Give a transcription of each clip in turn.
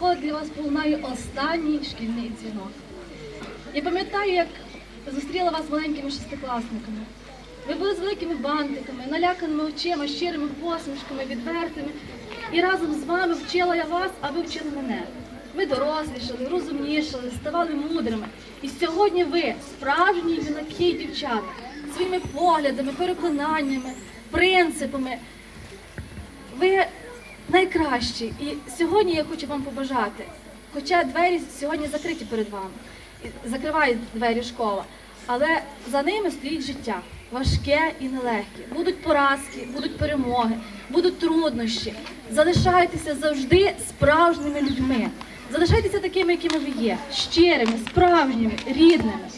от-от для вас полунає останній шкільний дзвінок. Я пам'ятаю, як зустріла вас маленькими шестикласниками. Ви були з великими бантиками, наляканими очима, щирими посмішками, відвертими. І разом з вами вчила я вас, а ви вчили мене. Ви дорослішали, розумнішали, ставали мудрими. І сьогодні ви справжні юнаки і дівчата своїми поглядами, переконаннями, принципами. Ви найкращі. І сьогодні я хочу вам побажати. Хоча двері сьогодні закриті перед вами, і закриває двері школа, але за ними стоїть життя. Важке і нелегке. Будуть поразки, будуть перемоги, будуть труднощі. Залишайтеся завжди справжніми людьми. Залишайтеся такими, якими ви є, щирими, справжніми, рідними.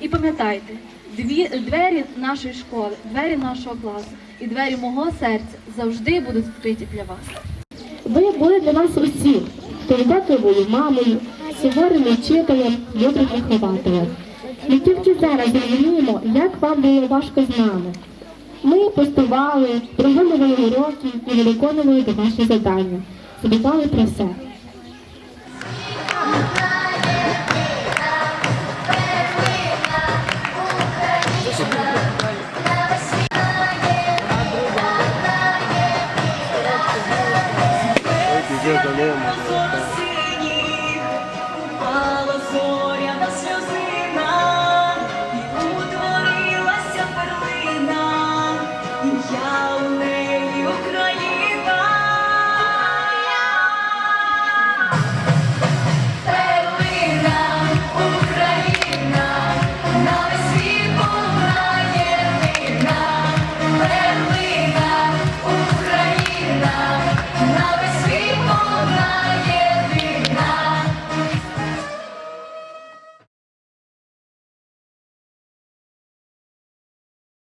І пам'ятайте, дві, двері нашої школи, двері нашого класу і двері мого серця завжди будуть відкриті для вас. Ви були для нас усі турботливою мамою, суворим вчителем, добрим вихователем. Ми тільки зараз розуміємо, як вам було важко з нами. Ми постували, прогулювали уроки і виконували домашні завдання. Забували про все. จะโ